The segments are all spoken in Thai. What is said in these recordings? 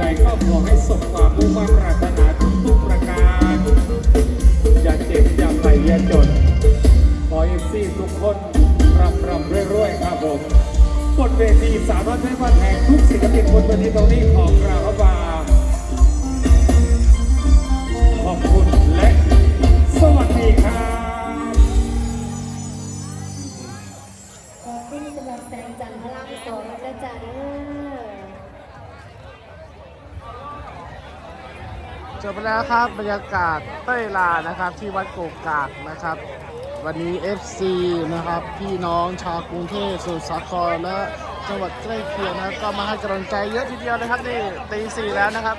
ใดก็ขอให้สมความมุ่งมั่นปรารถนาทุกๆประการ อย่าเจ็บอย่าไหลอย่าจน ขอเอฟซีทุกคนรำรำเรวยๆครับผมบนเวทีสามารถใช้วันแห่งทุกศิลปินบนเวทีตรงนี้ของราครับวาขอบคุณและสวัสดีครับขอบคุณสำหรับแสงจันทร์พลังสองและจ้าเด้อ จบไปแล้วครับบรรยากาศเต้ยลานะครับ ที่วัดโกกากนะครับ วันนี้ FC นะครับ พี่น้องชาวกรุงเทพสุสาครและจังหวัดใกล้เคียงนะครับก็มาให้กำลังใจเยอะทีเดียวเลยครับนี่ตีสี่แล้วนะครับ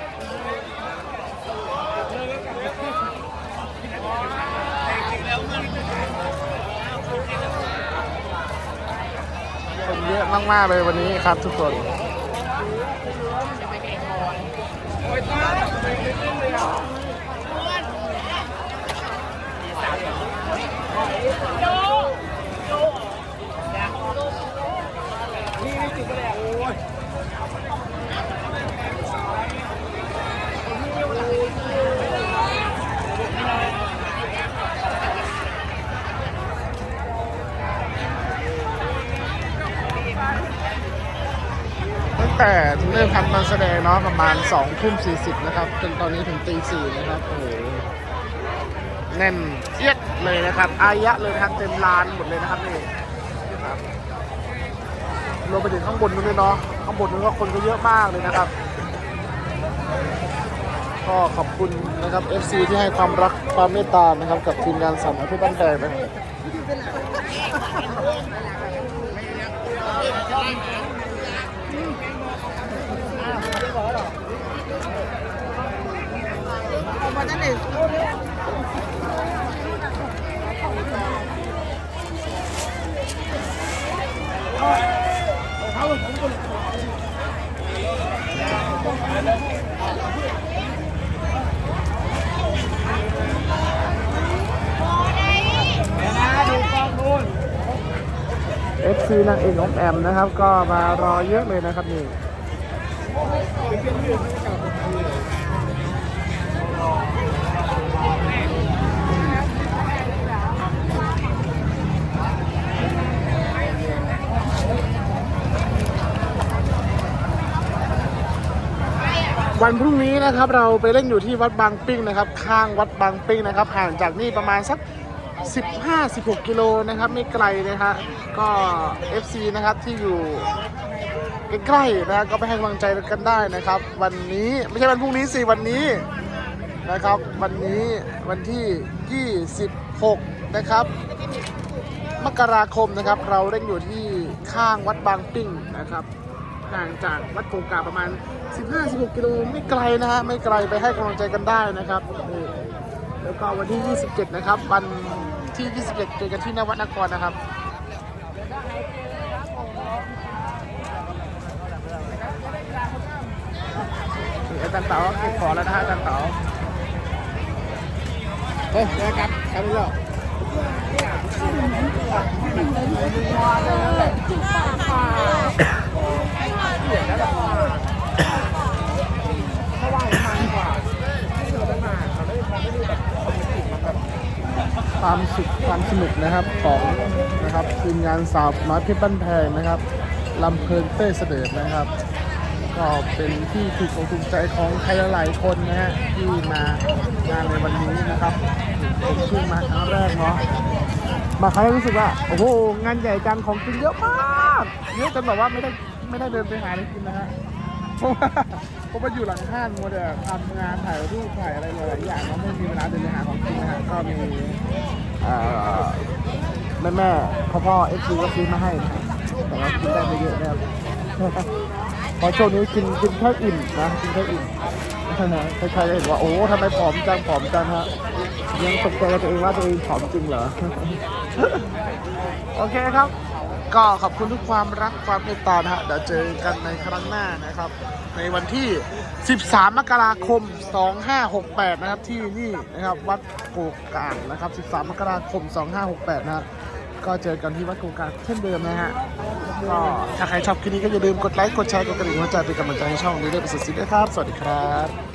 คนเยอะมากๆเลยวันนี้ครับทุกคน ตั้งแต่เริ่มทำการแสดงเนาะประมาณ2ทุ่ม40 นะครับ จนตอนนี้ถึงตีสี่นะครับโอ้โหแน่นเอียดเลยนะครับอายะเลยนะครับเต็มลานหมดเลยนะครับนี่ รวมไปถึงข้างบนนู้นด้วยเนาะข้างบนนู้นก็คนก็เยอะมากเลยนะครับ ก็ขอบคุณนะครับ FC ที่ให้ความรักความเมตตานะครับ กับทีมงานสามารถที่บ้านแดงนะครับเเอฟซีนางเอกของแอมนะครับ ก็มารอเยอะเลยนะครับนี่ วันพรุ่งนี้นะครับเราไปเล่นอยู่ที่วัดบางปิ้งนะครับ ข้างวัดบางปิ้งนะครับ ห่างจากนี่ประมาณสัก 15-16 กิโลนะครับ ไม่ไกลนะฮะก็ FC นะครับที่อยู่ใกล้ๆนะก็ไปให้กำลังใจกันได้นะครับ วันนี้ไม่ใช่วันพรุ่งนี้สิวันนี้นะครับ วันนี้วันที่ 26 นะครับมกราคมนะครับ เราเล่นอยู่ที่ข้างวัดบางปิ้งนะครับ ห่างจากวัดโกกาประมาณ 15-16 กิโลไม่ไกลนะฮะไม่ไกลไปให้กำลังใจกันได้นะครับแล้วก็วันที่ 27 นะครับ วันที่ 27 เจอกันที่นวัดนครนะครับอาจารย์เต๋าเก็บของแล้วนะฮะอาจารย์เต๋าเฮ้ยเจอกัน ครับพี่เจ้าความสุขความสนุกนะครับของนะครับทีมงานสาวน้อยเพชรบ้านแพงนะครับลำเพลินเต้เสด็จนะครับ ก็เป็นที่ถูกอกถูกใจของใครหลายๆคนนะฮะที่มางานในวันนี้นะครับผมขึ้นมาครั้งแรกเนาะมาครั้งแรกรู้สึกว่าโอ้โหงานใหญ่จังของกินเยอะมากเยอะจนแบบว่าไม่ได้ ไม่ได้เดินไปหาอะไรกินนะฮะเพราะว่าเพราะว่าอยู่หลังห้างมัวแต่ทำงานถ่ายรูปถ่ายอะไรหลายๆอย่างเนาะไม่มีเวลาเดินไปหาของกินนะฮะก็มีแม่อแม่พ่อพ่อเอฟซีก็ซื้อมาให้นะครับแต่ว่ากินได้ไม่เยอะนะครับเพอช่วงนี้กินกินแค่อิ่มนะกินแค่อิ่มใครๆก็เห็นว่าโอ้ทำไมผอมจังผอมจังฮะยังตกใจกับตัวเองว่าตัวเองผอมจริงเหรอโอเคครับ ก็ขอบคุณทุกความรักความเมตตานะฮะเดี๋ยวเจอกันในครั้งหน้านะครับ ในวันที่ 13 มกราคม 2568 นะครับ ที่นี่นะครับวัดโกกางนะครับ 13 มกราคม 2568 นะครับก็เจอกันที่วัดโกกางเช่นเดิมนะฮะก็ถ้าใครชอบคลิปนี้ก็อย่าลืมกดไลค์กดแชร์กดกระดิ่งหัวใจเป็นกำลังใจให้ช่องนี้ด้วยเป็นสุดๆด้วยครับ สวัสดีครับ